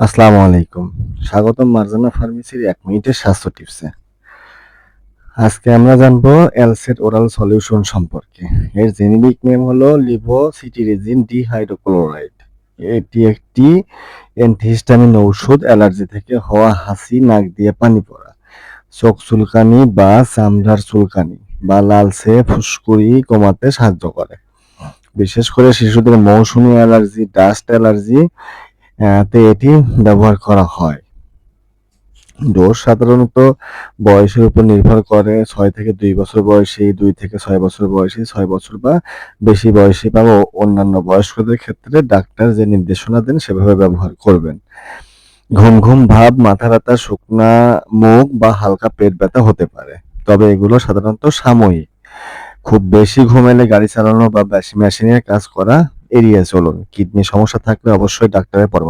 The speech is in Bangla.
আসসালামু আলাইকুম। স্বাগতম মার্জানা ফার্মেসির এক মিনিটের স্বাস্থ্য টিপসে। আজকে আমরা জানব এলসেট ওরাল সলিউশন সম্পর্কে। এর জেনেরিক নেম হলো লিভোসিটিরিজিন ডিহাইড্রোক্লোরাইড। এটি একটি অ্যান্টিহিস্টামিন ঔষধ, অ্যালার্জি থেকে হওয়া হাসি, নাক দিয়ে পানি পড়া, চোখ চুলকানি বা চামড়ার চুলকানি বা লালচে ফুসকুড়ি কমাতে সাহায্য করে। বিশেষ করে শিশুদের মৌসুমী অ্যালার্জি, ডাস্ট অ্যালার্জি তে এটি ব্যবহার করা হয়। ডোজ সাধারণত বয়সের উপর নির্ভর করে ছয় থেকে দুই বছর বয়সী, দুই থেকে ছয় বছর বয়সী, ছয় বছর বা বেশি বয়সী বা অন্যান্য বয়স্কদের ক্ষেত্রে ডাক্তার যে নির্দেশনা দেন সেভাবে ব্যবহার করবেন। ঘুম ঘুম ভাব, মাথা ব্যথা, শুকনা মুখ বা হালকা পেট ব্যথা হতে পারে, তবে এগুলো সাধারণত সাময়িক। খুব বেশি ঘুম এলে গাড়ি চালানো বা মেশিনের কাজ করা এড়িয়ে চলুন। কিডনি সমস্যা থাকলে অবশ্যই ডাক্তারের পরামর্শ